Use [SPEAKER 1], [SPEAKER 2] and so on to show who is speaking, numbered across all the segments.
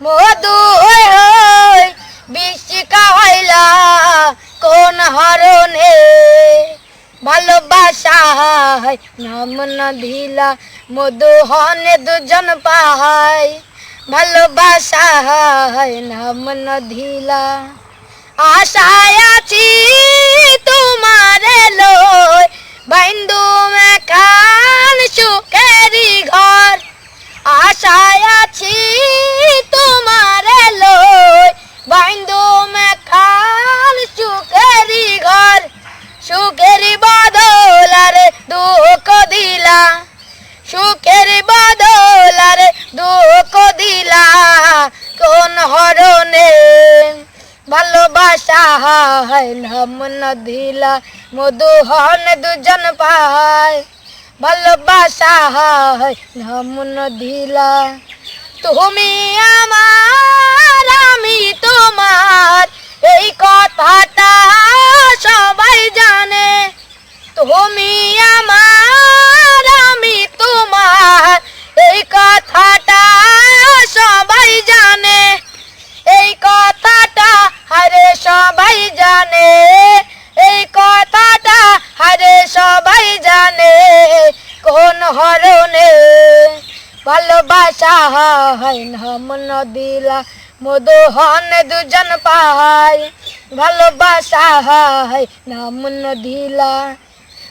[SPEAKER 1] মধু হই বিশিকা হইলা কোন হরণে? ভালোবাসা নাম না দিলা মধু হনে দুজন পাহাই ভালোবাসা নাম না দিলা। আশায় ভালোবাসা হয় নাম না দিলা দুজন পায় ভালোবাসা হয় নাম না তুমি আমার আমি তোমার এই কথাটা সবাই জানে। তুমি আমার ভালোবাসা হয় নাম নদিলা মধু হন দুজন পায় ভালোবাসা হয় নাম নদিলা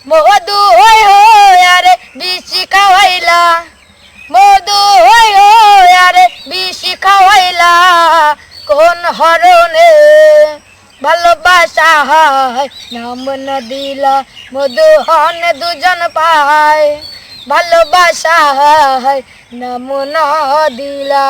[SPEAKER 1] মধু হই হই, আরে বিশি খাওয়াইলা। মধু হই হই, আরে বিশি খাওয়াইলা। কোন হরণে ভালোবাসা হয় নাম না দিলা মধু হন দুজন পায় ভালোবাসা হয় নাম না দিলা